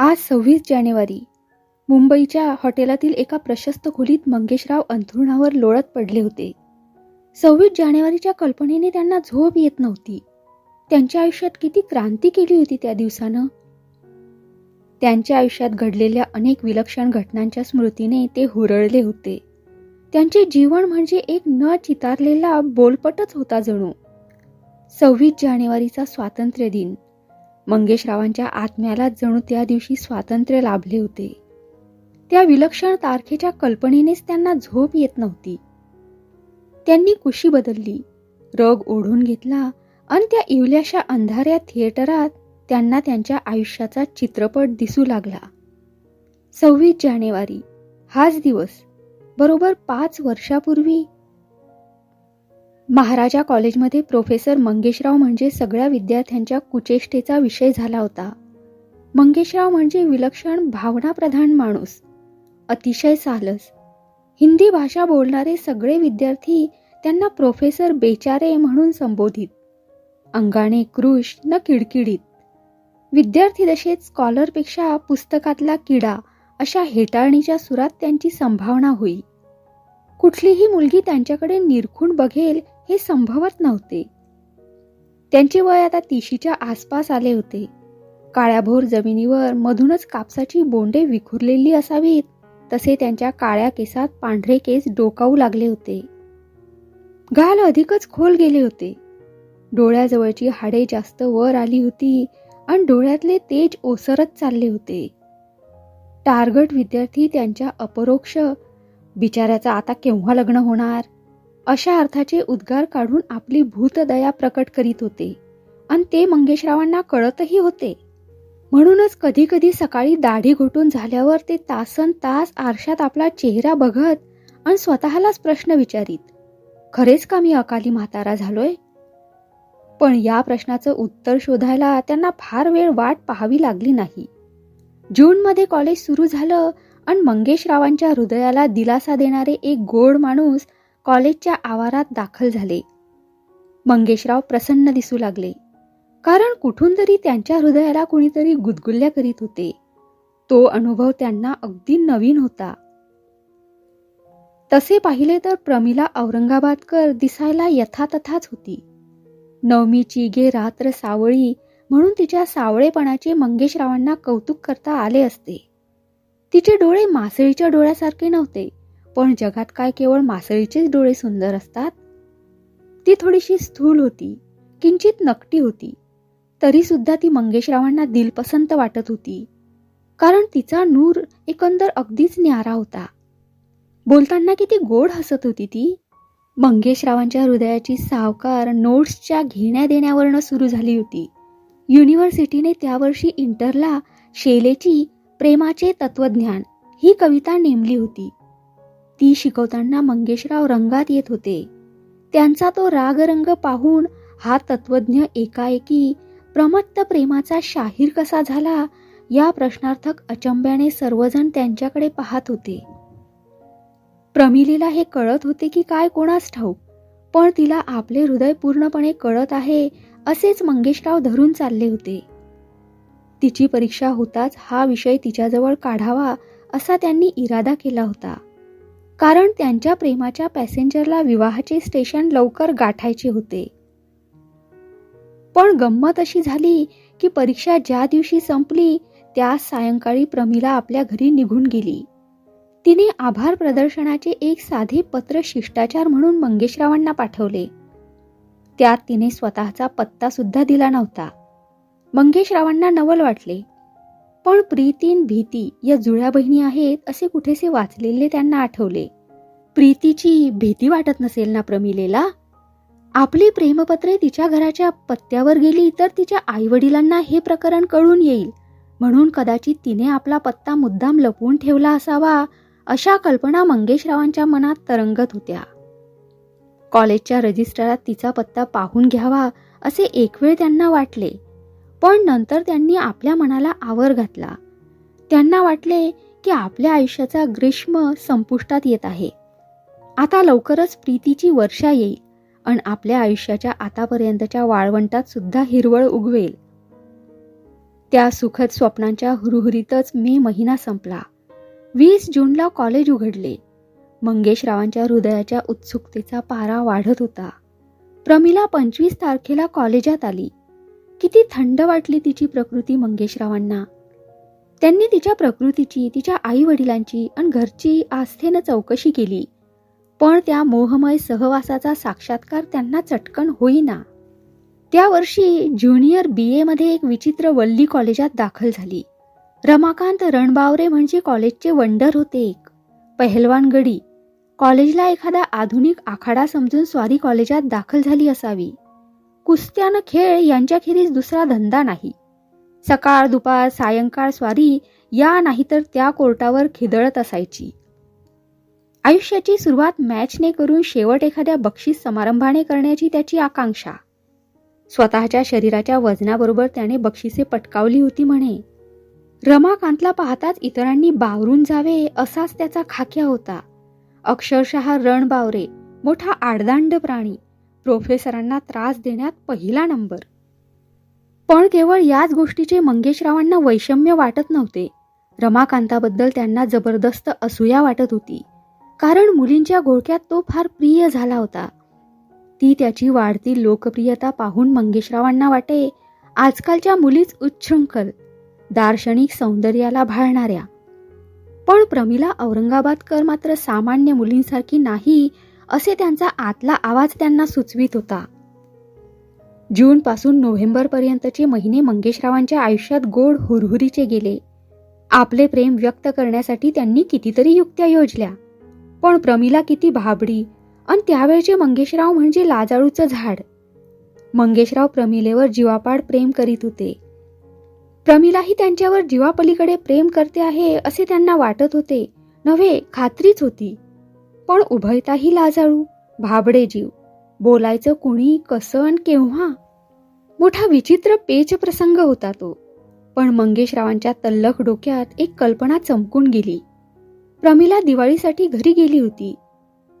आज सव्वीस जानेवारी. मुंबईच्या हॉटेलातील एका प्रशस्त खोलीत मंगेशराव अंथरुणावर लोळत पडले होते. सव्वीस जानेवारीच्या कल्पनेने त्यांना झोप येत नव्हती. त्यांच्या आयुष्यात किती क्रांती केली होती त्या दिवसानं? त्यांच्या आयुष्यात घडलेल्या अनेक विलक्षण घटनांच्या स्मृतीने ते हुरळले होते. त्यांचे जीवन म्हणजे एक न चितारलेला बोलपटच होता जणू. सव्वीस जानेवारीचा स्वातंत्र्य दिन. मंगेशरावांच्या आत्म्याला जणू त्या दिवशी स्वातंत्र्य लाभले होते. त्या विलक्षण तारखेच्या कल्पनेनेच त्यांना झोप येत नव्हती. त्यांनी कुशी बदलली रग ओढून घेतला आणि त्या इवल्याशा अंधाऱ्या थिएटरात त्यांना त्यांच्या आयुष्याचा चित्रपट दिसू लागला. सव्वीस जानेवारी हाच दिवस. बरोबर पाच वर्षापूर्वी महाराजा कॉलेजमध्ये प्रोफेसर मंगेशराव म्हणजे सगळ्या विद्यार्थ्यांच्या कुचेष्टेचा विषय झाला होता. मंगेशराव म्हणजे विलक्षण भावनाप्रधान माणूस. अतिशय सालस. हिंदी भाषा बोलणारे सगळे विद्यार्थी त्यांना प्रोफेसर बेचारे म्हणून संबोधित. अंगाने कृश न किडकिडीत. विद्यार्थी दशेत स्कॉलरपेक्षा पुस्तकातला किडा अशा हेटाळणीच्या सुरात त्यांची संभावना होई. कुठलीही मुलगी त्यांच्याकडे निरखून बघेल हे संभवत नव्हते. त्यांचे वय आता तिशीच्या आसपास आले होते. काळ्याभोर जमिनीवर मधूनच कापसाची बोंडे विखुरलेली असावीत तसे त्यांच्या काळ्या केसात पांढरे केस डोकावू लागले होते. गाल अधिकच खोल गेले होते. डोळ्याजवळची हाडे जास्त वर आली होती आणि डोळ्यातले तेज ओसरत चालले होते. टार्गट विद्यार्थी त्यांच्या अपरोक्ष बिचाऱ्याचा आता केव्हा लग्न होणार? अशा अर्थाचे उद्गार काढून आपली भूतदया प्रकट करीत होते. आणि ते मंगेशरावांना कळतही होते. म्हणूनच कधी कधी सकाळी दाढी घोटून झाल्यावर ते तासन तास आरशात आपला चेहरा बघत आणि स्वतःलाच प्रश्न विचारीत. खरेच का मी अकाली म्हातारा झालोय पण या प्रश्नाचं उत्तर शोधायला त्यांना फार वेळ वाट पाहावी लागली नाही. जूनमध्ये कॉलेज सुरू झालं आणि मंगेशरावांच्या हृदयाला दिलासा देणारे एक गोड माणूस कॉलेजच्या आवारात दाखल झाले. मंगेशराव प्रसन्न दिसू लागले. कारण कुठून तरी त्यांच्या हृदयाला कुणीतरी गुदगुल्या करीत होते तो अनुभव त्यांना अगदी नवीन होता. तसे पाहिले तर प्रमिला औरंगाबादकर दिसायला यथातथाच होती. नवमीची गे रात्र सावळी म्हणून तिच्या सावळेपणाचे मंगेशरावांना कौतुक करता आले असते. तिचे डोळे मासळीच्या डोळ्यासारखे नव्हते. पण जगात काय केवळ मासळीचेच डोळे सुंदर असतात? ती थोडीशी स्थूल होती किंचित नकटी होती. तरी सुद्धा ती मंगेशरावांना दिलपसंत वाटत होती. कारण तिचा नूर एकंदर अगदीच न्यारा होता. बोलताना किती गोड हसत होती ती. मंगेशरावांच्या हृदयाची सावकार नोट्सच्या घेण्या देण्यावरनं सुरू झाली होती. युनिव्हर्सिटीने त्यावर्षी इंटरला शेलेची प्रेमाचे तत्वज्ञान ही कविता नेमली होती. ती शिकवताना मंगेशराव रंगात येत होते. त्यांचा तो रागरंग पाहून हा तत्वज्ञ एकाएकी प्रमत्त प्रेमाचा शाहीर कसा झाला या प्रश्नार्थक अचंब्याने सर्वजण त्यांच्याकडे पाहत होते. प्रमिलीला हे कळत होते की काय कोणास ठाऊक पण तिला आपले हृदय पूर्णपणे कळत आहे असेच मंगेशराव धरून चालले होते. तिची परीक्षा होताच हा विषय तिच्याजवळ काढावा असा त्यांनी इरादा केला होता. कारण त्यांच्या प्रेमाच्या पॅसेंजरला विवाहाचे स्टेशन लवकर गाठायचे होते. पण गंमत अशी झाली की परीक्षा ज्या दिवशी संपली त्या सायंकाळी प्रमिला आपल्या घरी निघून गेली. तिने आभार प्रदर्शनाचे एक साधे पत्र शिष्टाचार म्हणून मंगेशरावांना पाठवले. त्यात तिने स्वतःचा पत्ता सुद्धा दिला नव्हता. मंगेशरावांना नवल वाटले. पण प्रीतीन भीती या जुळ्या बहिणी आहेत असे कुठेसे वाचलेले त्यांना आठवले. प्रीतीची भीती वाटत नसेल ना प्रमिलेला? आपली प्रेमपत्रे तिच्या घराच्या पत्त्यावर गेली तर तिच्या आईवडिलांना हे प्रकरण कळून येईल. म्हणून कदाचित तिने आपला पत्ता मुद्दाम लपवून ठेवला असावा अशा कल्पना मंगेशरावांच्या मनात तरंगत होत्या. कॉलेजच्या रजिस्टरात तिचा पत्ता पाहून घ्यावा असे एक वेळ त्यांना वाटले. पण नंतर त्यांनी आपल्या मनाला आवर घातला. त्यांना वाटले की आपल्या आयुष्याचा ग्रीष्म संपुष्टात येत आहे. आता लवकरच प्रीतीची वर्षा येईल आणि आपल्या आयुष्याच्या आतापर्यंतच्या वाळवंटात सुद्धा हिरवळ उगवेल. त्या सुखद स्वप्नांच्या हुरहुरीतच मे महिना संपला. वीस जूनला कॉलेज उघडले. मंगेशरावांच्या हृदयाच्या उत्सुकतेचा पारा वाढत होता. प्रमिला पंचवीस तारखेला कॉलेजात आली. किती थंड वाटली तिची प्रकृती मंगेशरावांना. त्यांनी तिच्या प्रकृतीची तिच्या आई वडिलांची आणि घरची आस्थेनं चौकशी केली. पण त्या मोहमय सहवासाचा साक्षात्कार त्यांना चटकन होईना. त्या वर्षी ज्युनियर बी एमध्ये एक विचित्र वल्ली कॉलेजात दाखल झाली. रमाकांत रणबावरे म्हणजे कॉलेजचे वंडर होते एक. पहलवानगडी कॉलेजला एखादा आधुनिक आखाडा समजून स्वारी कॉलेजात दाखल झाली असावी. कुस्त्यानं खेळ यांच्याखेरीज दुसरा धंदा नाही. सकाळ दुपार सायंकाळ स्वारी या नाहीतर त्या कोर्टावर खिदळत असायची. आयुष्याची सुरुवात मॅचने करून शेवट एखाद्या बक्षीस समारंभाने करण्याची त्याची आकांक्षा. स्वतःच्या शरीराच्या वजनाबरोबर त्याने बक्षिसे पटकावली होती म्हणे. रमाकांतला पाहताच इतरांनी बावरून जावे असाच त्याचा खाक्या होता. अक्षरशः रणबावरे मोठा आडदांड प्राणी. प्रोफेसरांना त्रास देण्यात पहिला नंबर. पण केवळ याच गोष्टीचे मंगेशरावांना वैषम्य वाटत नव्हते. रमाकांताबद्दल त्यांना जबरदस्त असूया वाटत होती. कारण मुलींच्या घोळक्यात तो फार प्रिय झाला होता. ती त्याची वाढती लोकप्रियता पाहून मंगेशरावांना वाटे आजकालच्या मुलीच उच्छृंखल दार्शनिक सौंदर्याला भाळणाऱ्या. पण प्रमिला औरंगाबादकर मात्र सामान्य मुलींसारखी नाही असे त्यांचा आतला आवाज त्यांना सुचवित होता. जून पासून नोव्हेंबर पर्यंतचे महिने मंगेशरावांच्या आयुष्यात गोड हुरहुरीचे गेले. आपले प्रेम व्यक्त करण्यासाठी त्यांनी कितीतरी युक्त्या योजल्या. पण प्रमिला किती भाबडी. आणि त्यावेळचे मंगेशराव म्हणजे लाजाळूचं झाड. मंगेशराव प्रमिलेवर जीवापाड प्रेम करीत होते. प्रमिलाही त्यांच्यावर जीवापलीकडे प्रेम करते आहे असे त्यांना वाटत होते. नव्हे खात्रीच होती. पण उभयताही लाजाळू भाबडे जीव. बोलायचं कुणी कसं आणि केव्हा? मोठा विचित्र पेच प्रसंग होता तो. पण मंगेशरावांच्या तल्लख डोक्यात एक कल्पना चमकून गेली. प्रमिला दिवाळीसाठी घरी गेली होती.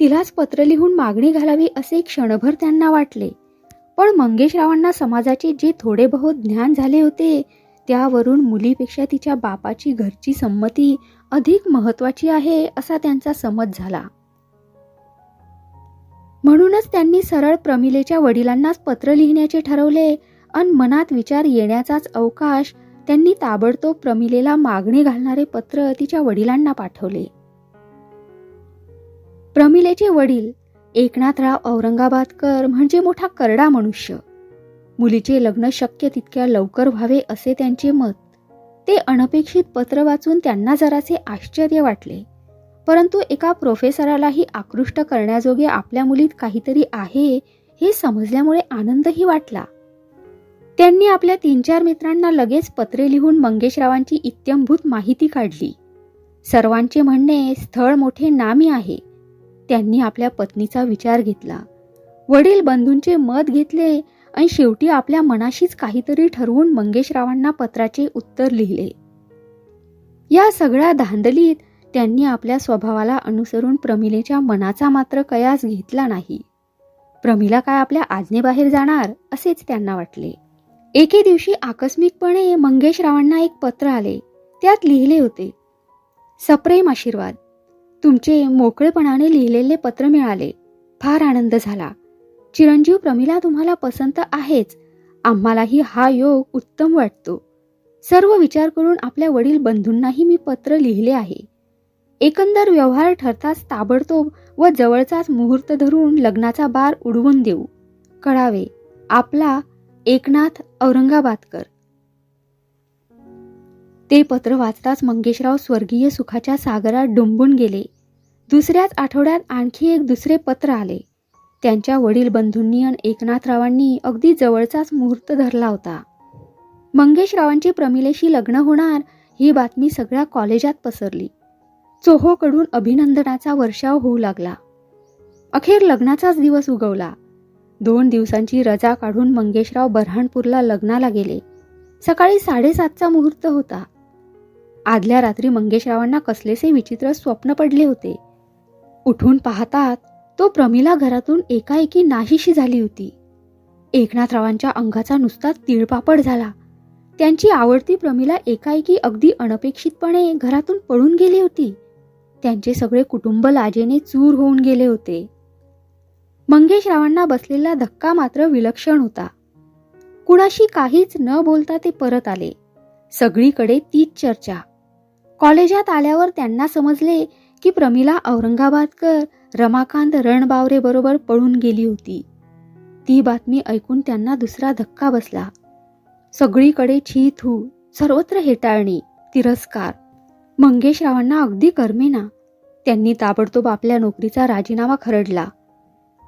तिलाच पत्र लिहून मागणी घालावी असे क्षणभर त्यांना वाटले. पण मंगेशरावांना समाजाचे जे थोडे बहुत ज्ञान झाले होते त्यावरून मुलीपेक्षा तिच्या बापाची घरची संमती अधिक महत्वाची आहे असा त्यांचा समज झाला. म्हणूनच त्यांनी सरळ प्रमिलेच्या वडिलांनाच पत्र लिहिण्याचे ठरवले अन मनात विचार येण्याचाच अवकाश त्यांनी ताबडतोब प्रमिलेला मागणी घालणारे पत्र तिच्या वडिलांना पाठवले. प्रमिलेचे वडील एकनाथराव औरंगाबादकर म्हणजे मोठा करडा मनुष्य. मुलीचे लग्न शक्य तितक्या लवकर व्हावे असे त्यांचे मत. ते अनपेक्षित पत्र वाचून त्यांना जरासे आश्चर्य वाटले. परंतु एका प्रोफेसरालाही आकृष्ट करण्याजोगे आपल्या मुलीत काहीतरी आहे हे समजल्यामुळे आनंदही वाटला. त्यांनी आपल्या तीन चार मित्रांना लगेच पत्रे लिहून मंगेशरावांची इत्यंभूत माहिती काढली. सर्वांचे म्हणणे स्थळ मोठे नामी आहे. त्यांनी आपल्या पत्नीचा विचार घेतला. वडील बंधूंचे मत घेतले आणि शेवटी आपल्या मनाशीच काहीतरी ठरवून मंगेशरावांना पत्राचे उत्तर लिहिले. या सगळ्या धांदलीत त्यांनी आपल्या स्वभावाला अनुसरून प्रमिलेच्या मनाचा मात्र कयास घेतला नाही. प्रमिला काय आपल्या आज्ञेबाहेर जाणार असेच त्यांना वाटले. एके दिवशी आकस्मिकपणे मंगेशरावांना एक पत्र आले. त्यात लिहिले होते सप्रेम आशीर्वाद. तुमचे मोकळेपणाने लिहिलेले पत्र मिळाले. फार आनंद झाला. चिरंजीव प्रमिला तुम्हाला पसंत आहेच. आम्हालाही हा योग उत्तम वाटतो. सर्व विचार करून आपल्या वडील बंधूंनाही मी पत्र लिहिले आहे. एकंदर व्यवहार ठरताच ताबडतोब व जवळचाच मुहूर्त धरून लग्नाचा बार उडवून देऊ. कळावे आपला एकनाथ औरंगाबादकर. ते पत्र वाचताच मंगेशराव स्वर्गीय सुखाच्या सागरात डुंबून गेले. दुसऱ्याच आठवड्यात आणखी एक दुसरे पत्र आले. त्यांच्या वडील बंधूंनी आणि एकनाथरावांनी अगदी जवळचाच मुहूर्त धरला होता. मंगेशरावांची प्रमिलेशी लग्न होणार ही बातमी सगळ्या कॉलेजात पसरली. चोहोकडून अभिनंदनाचा वर्षाव होऊ लागला. अखेर लग्नाचाच दिवस उगवला. दोन दिवसांची रजा काढून मंगेशराव बऱ्हाणपूरला लग्नाला गेले. सकाळी साडेसातचा मुहूर्त होता. आदल्या रात्री मंगेशरावांना कसलेसे विचित्र स्वप्न पडले होते. उठून पाहतात तो प्रमिला घरातून एकाएकी नाहीशी झाली होती. एकनाथरावांच्या अंगाचा नुसता तिळपापड झाला. त्यांची आवडती प्रमिला एकाएकी अगदी अनपेक्षितपणे घरातून पळून गेली होती. त्यांचे सगळे कुटुंब लाजेने चूर होऊन गेले होते. मंगेशरावांना बसलेला धक्का मात्र विलक्षण होता. कुणाशी काहीच न बोलता ते परत आले. सगळीकडे तीच चर्चा. कॉलेजात आल्यावर त्यांना समजले की प्रमिला औरंगाबादकर रमाकांत रणबावरे बरोबर पळून गेली होती. ती बातमी ऐकून त्यांना दुसरा धक्का बसला. सगळीकडे छी थू सर्वत्र हेटाळणी तिरस्कार. मंगेशरावांना अगदी करमेना. त्यांनी ताबडतोब आपल्या नोकरीचा राजीनामा खरडला.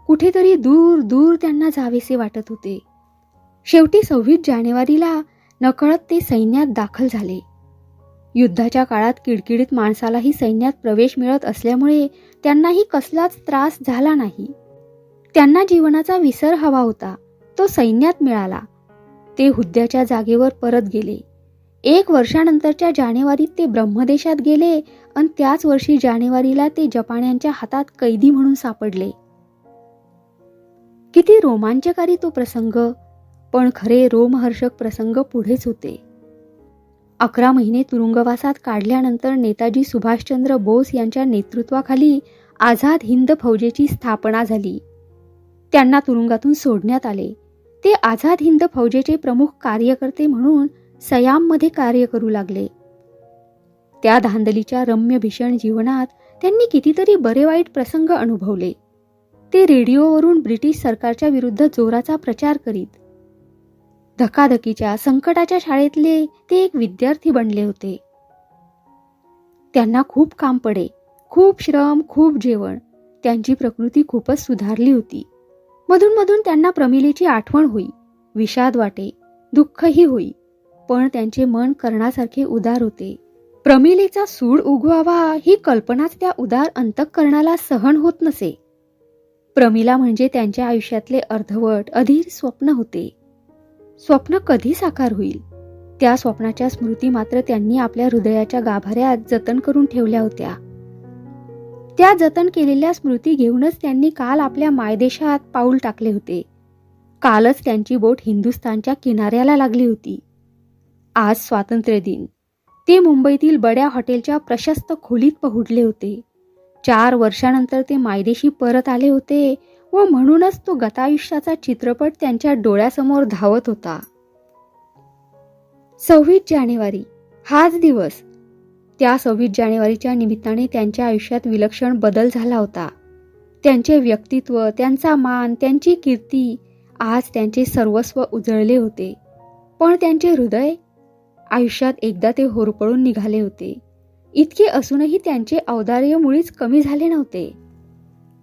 कुठेतरी दूर दूर त्यांना जावेसे वाटत होते. शेवटी सव्वीस जानेवारीला नकळत ते सैन्यात दाखल झाले. युद्धाच्या काळात किडकिडीत माणसालाही सैन्यात प्रवेश मिळत असल्यामुळे त्यांनाही कसलाच त्रास झाला नाही. त्यांना जीवनाचा विसर हवा होता तो सैन्यात मिळाला. ते हुद्द्याच्या जागेवर परत गेले. एक वर्षानंतरच्या जानेवारीत ते ब्रह्मदेशात गेले आणि त्याच वर्षी जानेवारीला ते जपान्यांच्या हातात कैदी म्हणून सापडले. किती रोमांचकारी तो प्रसंग पण खरे रोमहर्षक प्रसंग पुढेच होते. अकरा महिने तुरुंगवासात काढल्यानंतर नेताजी सुभाषचंद्र बोस यांच्या नेतृत्वाखाली आझाद हिंद फौजेची स्थापना झाली. त्यांना तुरुंगातून सोडण्यात आले. ते आझाद हिंद फौजेचे प्रमुख कार्यकर्ते म्हणून सयाममध्ये कार्य करू लागले. त्या धांदलीच्या रम्य भीषण जीवनात त्यांनी कितीतरी बरे वाईट प्रसंग अनुभवले. ते रेडिओवरून ब्रिटिश सरकारच्या विरुद्ध जोराचा प्रचार करीत. धकाधकीच्या संकटाच्या शाळेतले ते एक विद्यार्थी बनले होते. त्यांना खूप काम पडे खूप श्रम खूप जेवण. त्यांची प्रकृती खूपच सुधारली होती. मधून मधून त्यांना प्रमिलेची आठवण होई विषाद वाटे दुःखही होई. पण त्यांचे मन कर्णासारखे उदार होते. प्रमिलेचा सूड उगवावा ही कल्पनाच त्या उदार अंतःकरणाला सहन होत नसे. प्रमिला म्हणजे त्यांच्या आयुष्यातले अर्धवट अधीर स्वप्न होते. स्वप्न कधी साकार होईल? त्या स्वप्नाच्या स्मृती मात्र त्यांनी आपल्या हृदयाच्या गाभाऱ्यात जतन करून ठेवल्या होत्या. त्या जतन केलेल्या स्मृती घेऊनच त्यांनी काल आपल्या मायदेशात पाऊल टाकले होते. कालच त्यांची बोट हिंदुस्थानच्या किनाऱ्याला लागली होती. आज स्वातंत्र्य दिन ते मुंबईतील बड्या हॉटेलच्या प्रशस्त खोलीत पहुडले होते. चार वर्षानंतर ते मायदेशी परत आले होते व म्हणूनच तो गतायुष्याचा चित्रपट त्यांच्या डोळ्यासमोर धावत होता. सव्वीस जानेवारी हाच दिवस. त्या सव्वीस जानेवारीच्या निमित्ताने त्यांच्या आयुष्यात विलक्षण बदल झाला होता. त्यांचे व्यक्तित्व त्यांचा मान त्यांची कीर्ती आज त्यांचे सर्वस्व उजळले होते. पण त्यांचे हृदय आयुष्यात एकदा ते होरपळून निघाले होते. इतके असूनही त्यांचे औदार्य मुळीच कमी झाले नव्हते.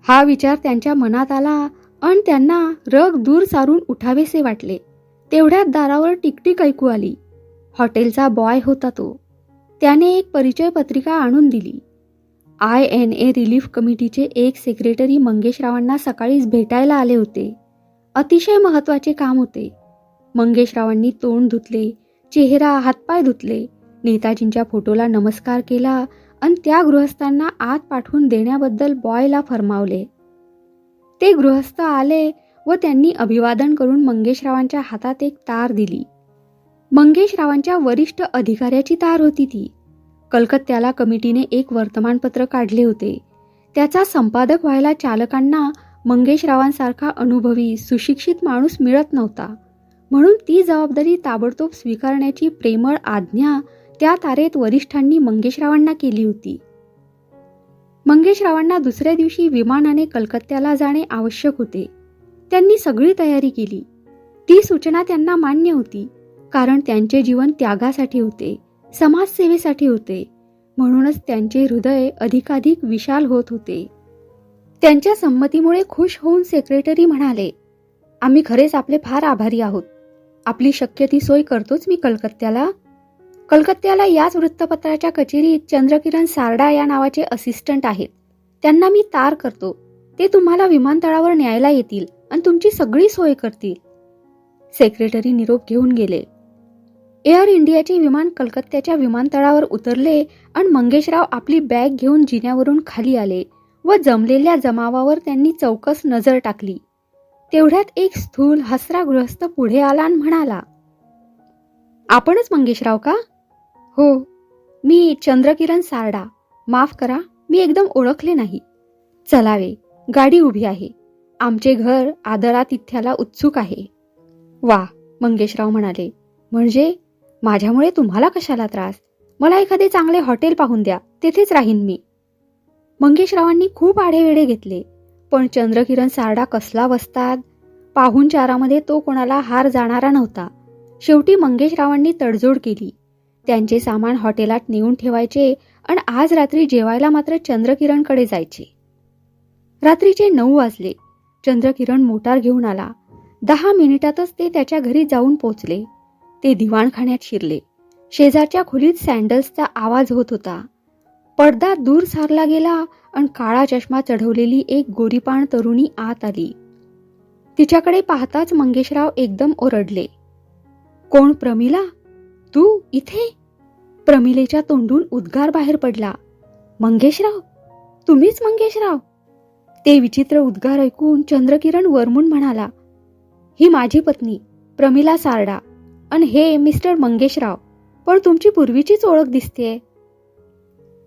हा विचार त्यांच्या मनात आला अन त्यांना रग दूर सारून उठावेसे वाटले. तेवढ्यात दारावर टिकटिक ऐकू आली. हॉटेलचा बॉय होता तो. त्याने एक परिचय पत्रिका आणून दिली. आय एन ए रिलीफ कमिटीचे एक सेक्रेटरी मंगेशरावांना सकाळीच भेटायला आले होते. अतिशय महत्त्वाचे काम होते. मंगेशरावांनी तोंड धुतले चेहरा हातपाय धुतले नेताजींच्या फोटोला नमस्कार केला आणि त्या गृहस्थांना आत पाठवून देण्याबद्दल बॉयला फरमावले. ते गृहस्थ आले व त्यांनी अभिवादन करून मंगेशरावांच्या हातात एक तार दिली. मंगेशरावांच्या वरिष्ठ अधिकाऱ्याची तार होती ती. कलकत्त्याला कमिटीने एक वर्तमानपत्र काढले होते. त्याचा संपादक व्हायला चालकांना मंगेशरावांसारखा अनुभवी सुशिक्षित माणूस मिळत नव्हता. म्हणून ती जबाबदारी ताबडतोब स्वीकारण्याची प्रेमळ आज्ञा त्या तारेत वरिष्ठांनी मंगेशरावांना केली होती. मंगेशरावांना दुसऱ्या दिवशी विमानाने कलकत्त्याला जाणे आवश्यक होते. त्यांनी सगळी तयारी केली. ती सूचना त्यांना मान्य होती कारण त्यांचे जीवन त्यागासाठी होते समाजसेवेसाठी होते. म्हणूनच त्यांचे हृदय अधिकाधिक विशाल होत होते. त्यांच्या संमतीमुळे खुश होऊन सेक्रेटरी म्हणाले आम्ही खरेच आपले फार आभारी आहोत. आपली शक्य ती सोय करतोच मी कलकत्त्याला. कलकत्त्याला याच वृत्तपत्राच्या कचेरीत चंद्रकिरण सारडा या नावाचे असिस्टंट आहेत. त्यांना मी तार करतो. ते तुम्हाला विमानतळावर न्यायला येतील आणि तुमची सगळी सोय करतील. सेक्रेटरी निरोप घेऊन गेले. एअर इंडियाचे विमान कलकत्त्याच्या विमानतळावर उतरले आणि मंगेशराव आपली बॅग घेऊन जिन्यावरून खाली आले व जमलेल्या जमावावर त्यांनी चौकस नजर टाकली. तेवढ्यात एक स्थूल हसरा गृहस्थ पुढे आला आणि म्हणाला आपणच मंगेशराव का? हो मी चंद्रकिरण सारडा. माफ करा मी एकदम ओळखले नाही. चलावे गाडी उभी आहे. आमचे घर आदरातिथ्याला उत्सुक आहे. वा मंगेशराव म्हणाले. म्हणजे? माझ्यामुळे तुम्हाला कशाला त्रास? मला एखादे चांगले हॉटेल पाहून द्या तेथेच राहीन मी. मंगेशरावांनी खूप आढेवेढे घेतले. पण चंद्रकिरण सारडा कसला वसतात पाहुणचारामध्ये तो कोणाला हार जाणारा नव्हता. शेवटी मंगेशरावांनी तडजोड केली. त्यांचे सामान हॉटेलात नेऊन ठेवायचे आणि आज रात्री जेवायला मात्र चंद्रकिरणकडे जायचे. रात्रीचे नऊ वाजले. चंद्रकिरण मोटार घेऊन आला. दहा मिनिटातच ते त्याच्या घरी जाऊन पोचले. ते दिवाणखान्यात शिरले. शेजारच्या खोलीत सँडल्सचा आवाज होत होता. पडदा दूर सारला गेला आणि काळा चष्मा चढवलेली एक गोरीपाण तरुणी आत आली. तिच्याकडे पाहताच मंगेशराव एकदम ओरडले. कोण प्रमिला? तू इथे? प्रमिलेच्या तोंडून उद्गार बाहेर पडला. मंगेशराव तुम्हीच मंगेशराव? ते विचित्र उद्गार ऐकून चंद्रकिरण वरमून म्हणाला ही माझी पत्नी प्रमिला सारडा आणि हे मिस्टर मंगेशराव पण तुमची पूर्वीचीच ओळख दिसतेय.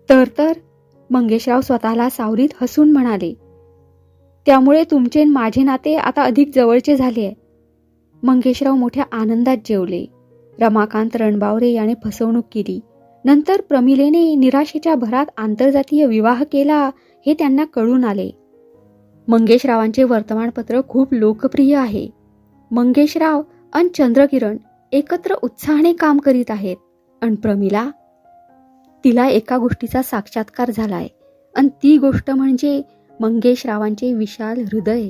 तर तर मंगेशराव स्वतःला सावरीत हसून म्हणाले त्यामुळे तुमचे माझे नाते आता अधिक जवळचे झाले मंगेशराव मोठ्या आनंदात जेवले. रमाकांत रणबावरे याने फसवणूक केली. नंतर प्रमिलेने निराशेच्या भरात आंतरजातीय विवाह केला हे त्यांना कळून आले. मंगेशरावांचे वर्तमानपत्र खूप लोकप्रिय आहे. मंगेशराव आणि चंद्रकिरण एकत्र उत्साहाने काम करीत आहेत. आणि प्रमिला तिला एका गोष्टीचा साक्षात्कार झालाय. आणि ती गोष्ट म्हणजे मंगेशरावांचे विशाल हृदय.